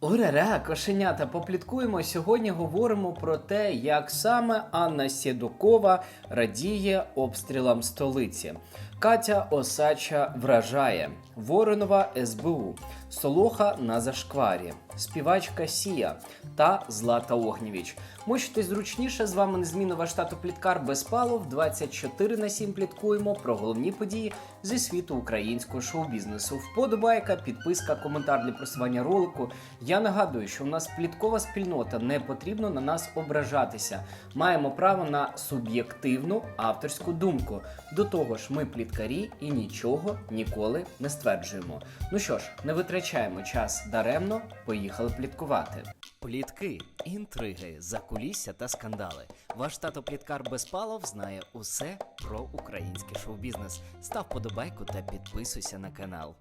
Ура, кошенята, попліткуємо. Сьогодні говоримо про те, як саме Анна Сєдукова радіє обстрілам столиці. Катя Осача вражає Воронова СБУ, Солоха на зашкварі, співачка Сія та Злата Огнєвіч. Мочитесь зручніше. З вами незмінно ваш тато Пліткар Безпалов. 24 на 7 пліткуємо про головні події зі світу українського шоу-бізнесу. Вподобайка, підписка, коментар для просування ролику. Я нагадую, що у нас пліткова спільнота, не потрібно на нас ображатися. Маємо право на суб'єктивну авторську думку. До того ж, ми пліткарі і нічого ніколи не стверджуємо. Ну що ж, не витрачаємо час даремно, поїхали пліткувати. Плітки, інтриги, закулісся та скандали. Ваш тато Пліткар Безпалов знає усе про український шоу-бізнес. Став подобайку та підписуйся на канал.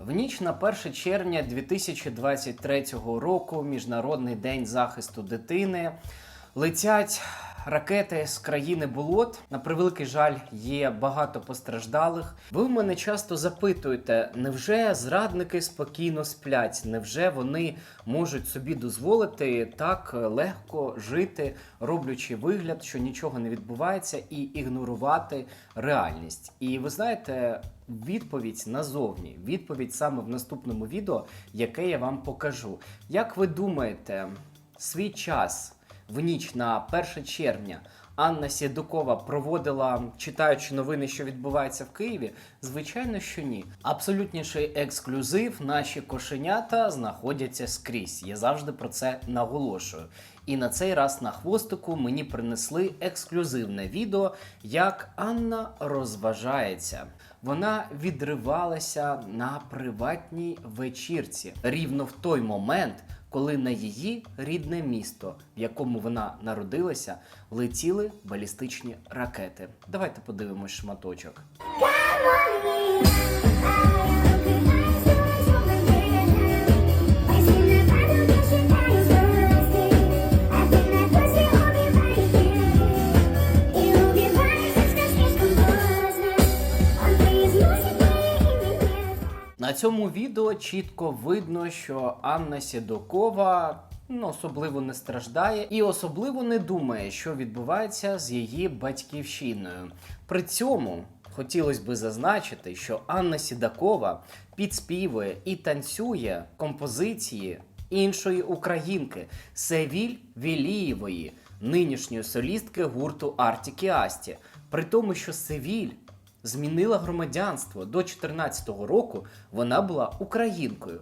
В ніч на 1 червня 2023 року, Міжнародний день захисту дитини, летять ракети з країни болот. На превеликий жаль, є багато постраждалих. Ви в мене часто запитуєте, невже зрадники спокійно сплять? Невже вони можуть собі дозволити так легко жити, роблячи вигляд, що нічого не відбувається, і ігнорувати реальність? І ви знаєте. Відповідь назовні, відповідь саме в наступному відео, яке я вам покажу. Як ви думаєте, свій час в ніч на 1 червня Анна Сєдукова проводила, читаючи новини, що відбувається в Києві? Звичайно, що ні. Абсолютніший ексклюзив. Наші кошенята знаходяться скрізь. Я завжди про це наголошую. І на цей раз на хвостику мені принесли ексклюзивне відео, як Анна розважається. Вона відривалася на приватній вечірці рівно в той момент, коли на її рідне місто, в якому вона народилася, летіли балістичні ракети. Давайте подивимось шматочок. Цьому відео чітко видно, що Анна Сєдокова ну, особливо не страждає і особливо не думає, що відбувається з її батьківщиною. При цьому хотілося би зазначити, що Анна Сідакова підспівує і танцює композиції іншої українки Севіль Вілієвої, нинішньої солістки гурту Артікі Асті. При тому, що Севіль змінила громадянство до 2014 року. Вона була українкою.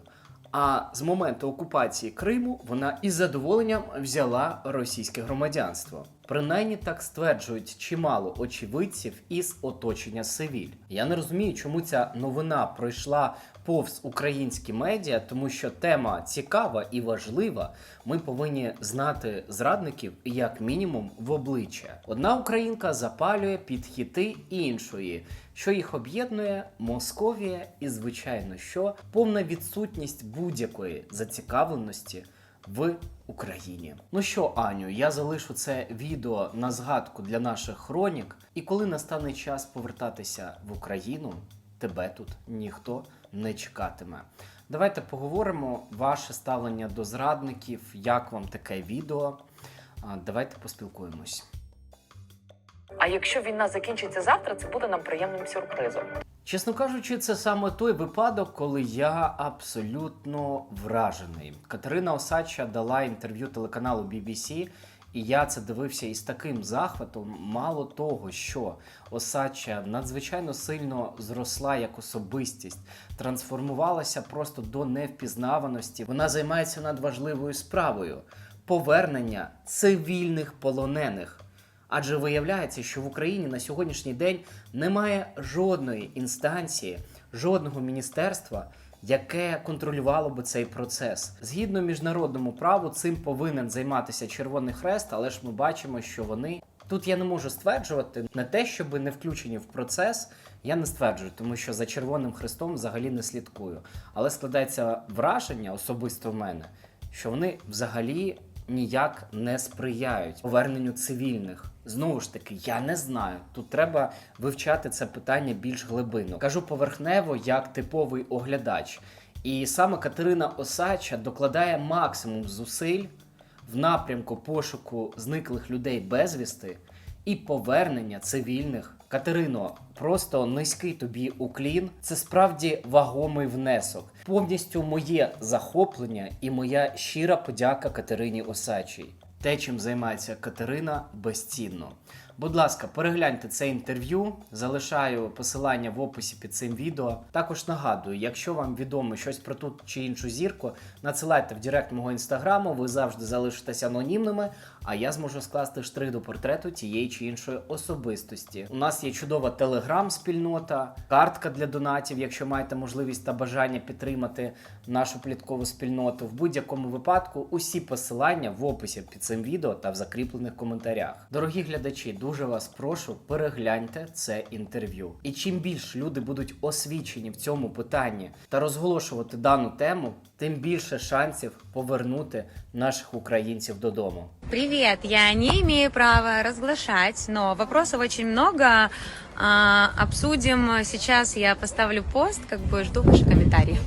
А з моменту окупації Криму вона із задоволенням взяла російське громадянство. Принаймні так стверджують чимало очевидців із оточення Севіль. Я не розумію, чому ця новина пройшла повз українські медіа, тому що тема цікава і важлива. Ми повинні знати зрадників як мінімум в обличчя. Одна українка запалює під хіти іншої. Що їх об'єднує Московія і, звичайно, що повна відсутність будь-якої зацікавленості в Україні. Ну що, Аню, я залишу це відео на згадку для наших хронік, і коли настане час повертатися в Україну, тебе тут ніхто не чекатиме. Давайте поговоримо ваше ставлення до зрадників, як вам таке відео. Давайте поспілкуємось. А якщо війна закінчиться завтра, це буде нам приємним сюрпризом. Чесно кажучи, це саме той випадок, коли я абсолютно вражений. Катерина Осадча дала інтерв'ю телеканалу BBC, і я це дивився із таким захватом. Мало того, що Осадча надзвичайно сильно зросла як особистість, трансформувалася просто до невпізнаваності. Вона займається надважливою справою повернення цивільних полонених. Адже виявляється, що в Україні на сьогоднішній день немає жодної інстанції, жодного міністерства, яке контролювало би цей процес. Згідно міжнародному праву, цим повинен займатися Червоний Хрест, але ж ми бачимо, що вони тут я не можу стверджувати не те, щоб не включені в процес. Я не стверджую, тому що за Червоним Хрестом взагалі не слідкую. Але складається враження особисто в мене, що вони взагалі ніяк не сприяють поверненню цивільних. Знову ж таки, я не знаю. Тут треба вивчати це питання більш глибинно. Кажу поверхнево, як типовий оглядач. І саме Катерина Осача докладає максимум зусиль в напрямку пошуку зниклих людей безвісти і повернення цивільних. Катерино, просто низький тобі уклін. Це справді вагомий внесок. Повністю моє захоплення і моя щира подяка Катерині Осачій. Те, чим займається Катерина, безцінно. Будь ласка, перегляньте це інтерв'ю. Залишаю посилання в описі під цим відео. Також нагадую, якщо вам відомо щось про ту чи іншу зірку, надсилайте в директ мого інстаграму. Ви завжди залишитесь анонімними, а я зможу скласти штрих до портрету тієї чи іншої особистості. У нас є чудова телеграм-спільнота, картка для донатів, якщо маєте можливість та бажання підтримати нашу пліткову спільноту. В будь-якому випадку усі посилання в описі під цим відео та в закріплених коментарях. Дорогі глядачі, дуже вас прошу, перегляньте це інтерв'ю. І чим більше люди будуть освічені в цьому питанні та розголошувати дану тему, тим більше шансів повернути наших українців додому. Привет, я не имею права разглашать, но вопросов очень много. А, обсудим сейчас, я поставлю пост, как бы жду ваши комментарии.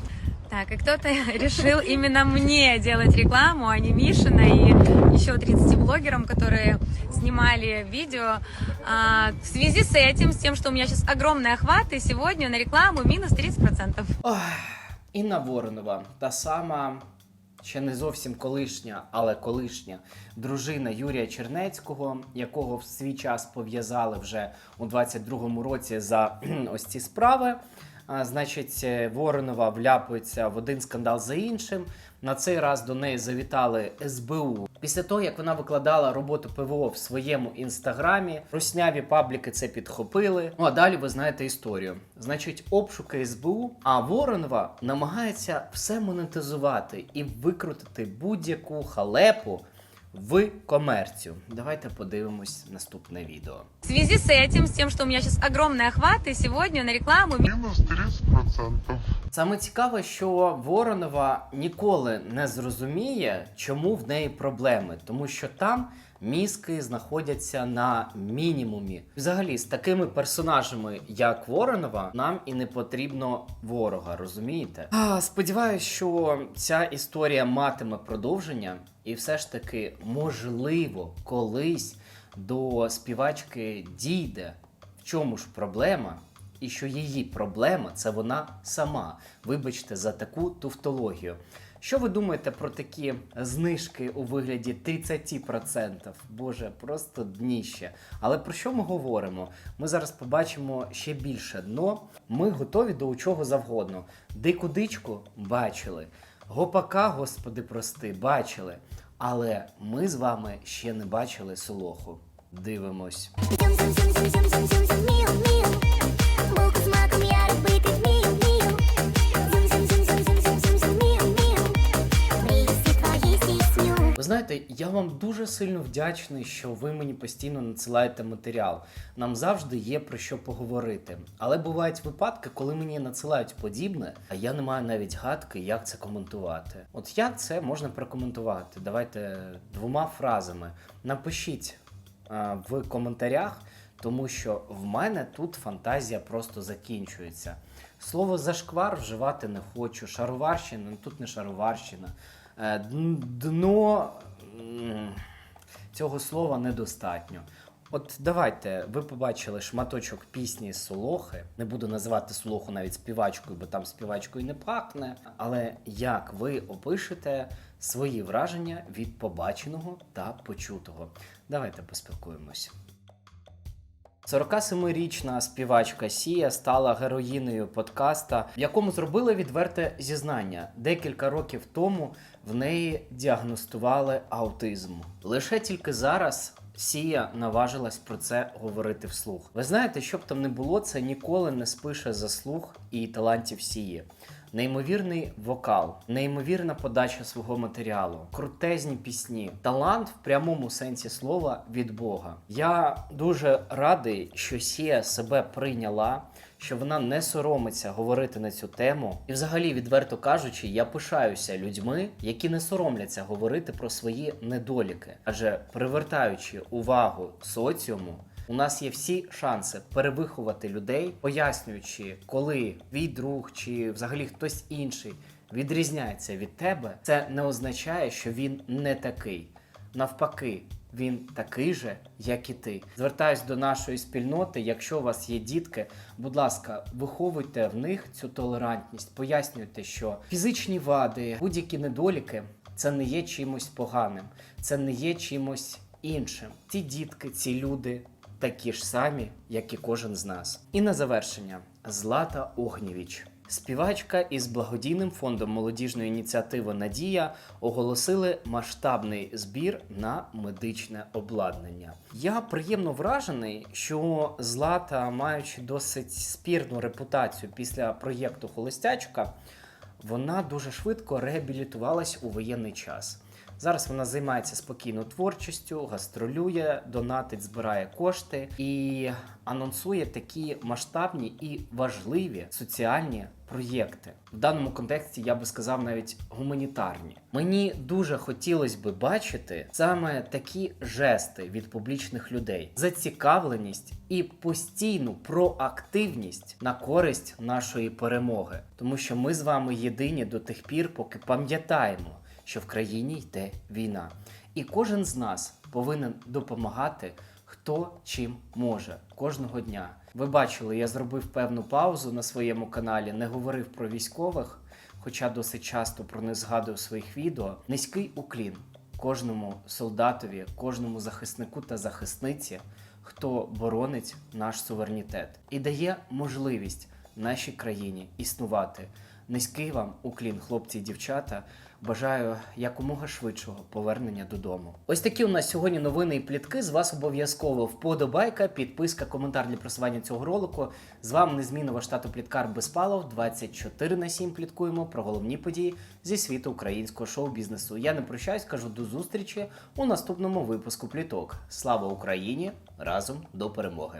Так, и кто-то решил именно мне делать рекламу, а не Мишина и еще 30 блогерам, которые снимали видео. А, в связи с этим, с тем, что у меня сейчас огромный охват, и сегодня на рекламу минус 30%. Ох, Інна Воронова, та сама ще не зовсім колишня, але колишня дружина Юрія Чернецького, якого в свій час пов'язали вже у 22-му році за кхм, ось ці справи. Значить, е, Воронова вляпується в один скандал за іншим. На цей раз до неї завітали СБУ. Після того, як вона викладала роботу ПВО в своєму інстаграмі, русняві пабліки це підхопили. Ну а далі ви знаєте історію. Значить, обшуки СБУ, а Воронова намагається все монетизувати і викрутити будь-яку халепу в комерцію. Давайте подивимось наступне відео. В связи с этим, с тем, что у меня сейчас огромный охват, и сегодня на рекламу Минус 30%. Саме цікаве, що Воронова ніколи не зрозуміє, чому в неї проблеми, тому що там мізки знаходяться на мінімумі. Взагалі, з такими персонажами, як Воронова, нам і не потрібно ворога, розумієте? А, сподіваюсь, що ця історія матиме продовження, і все ж таки, можливо, колись до співачки дійде. В чому ж проблема? і що її проблема це вона сама. Вибачте за таку туфтологію. Що ви думаєте про такі знижки у вигляді 30%? Боже, просто дніще. Але про що ми говоримо? Ми зараз побачимо ще більше дно. Ми готові до чого завгодно. Дику дичку бачили. Гопака, господи, прости, бачили. Але ми з вами ще не бачили солоху. Дивимось. Міу, міу. Булку з маком я робити знаєте, я вам дуже сильно вдячний, що ви мені постійно надсилаєте матеріал. Нам завжди є про що поговорити. Але бувають випадки, коли мені надсилають подібне, а я не маю навіть гадки, як це коментувати. От як це можна прокоментувати? Давайте двома фразами. Напишіть а, в коментарях, тому що в мене тут фантазія просто закінчується. Слово зашквар вживати не хочу. Шароварщина, тут не шароварщина. Е, дн- Дно цього слова недостатньо. От давайте, ви побачили шматочок пісні Солохи. Не буду називати Солоху навіть співачкою, бо там співачкою не пахне. Але як ви опишете свої враження від побаченого та почутого? Давайте поспілкуємось. 47-річна співачка Сія стала героїнею подкаста, в якому зробила відверте зізнання. Декілька років тому в неї діагностували аутизм. Лише тільки зараз Сія наважилась про це говорити вслух. Ви знаєте, що б там не було, це ніколи не спише заслуг і талантів Сії. Неймовірний вокал, неймовірна подача свого матеріалу, крутезні пісні, талант в прямому сенсі слова від Бога. Я дуже радий, що Сія себе прийняла, що вона не соромиться говорити на цю тему. І, взагалі, відверто кажучи, я пишаюся людьми, які не соромляться говорити про свої недоліки, адже привертаючи увагу соціуму. У нас є всі шанси перевиховати людей, пояснюючи, коли твій друг чи взагалі хтось інший відрізняється від тебе, це не означає, що він не такий. Навпаки, він такий же, як і ти. Звертаюсь до нашої спільноти. Якщо у вас є дітки, будь ласка, виховуйте в них цю толерантність, пояснюйте, що фізичні вади, будь-які недоліки це не є чимось поганим, це не є чимось іншим. Ці дітки, ці люди такі ж самі, як і кожен з нас. І на завершення Злата Огнєвіч. Співачка із благодійним фондом молодіжної ініціативи Надія оголосили масштабний збір на медичне обладнання. Я приємно вражений, що Злата, маючи досить спірну репутацію після проєкту Холостячка, вона дуже швидко реабілітувалась у воєнний час. Зараз вона займається спокійно творчістю, гастролює, донатить, збирає кошти і анонсує такі масштабні і важливі соціальні проєкти. В даному контексті я би сказав навіть гуманітарні. Мені дуже хотілося би бачити саме такі жести від публічних людей, зацікавленість і постійну проактивність на користь нашої перемоги, тому що ми з вами єдині до тих пір, поки пам'ятаємо що в країні йде війна. І кожен з нас повинен допомагати, хто чим може кожного дня. Ви бачили, я зробив певну паузу на своєму каналі, не говорив про військових, хоча досить часто про них згадую в своїх відео. Низький уклін кожному солдатові, кожному захиснику та захисниці, хто боронить наш суверенітет і дає можливість нашій країні існувати. Низький вам уклін, хлопці і дівчата. Бажаю якомога швидшого повернення додому. Ось такі у нас сьогодні новини і плітки. З вас обов'язково вподобайка, підписка, коментар для просування цього ролику. З вами незмінно ваш тато Пліткар Безпалов. 24 на 7 пліткуємо про головні події зі світу українського шоу-бізнесу. Я не прощаюсь, кажу до зустрічі у наступному випуску пліток. Слава Україні! Разом до перемоги!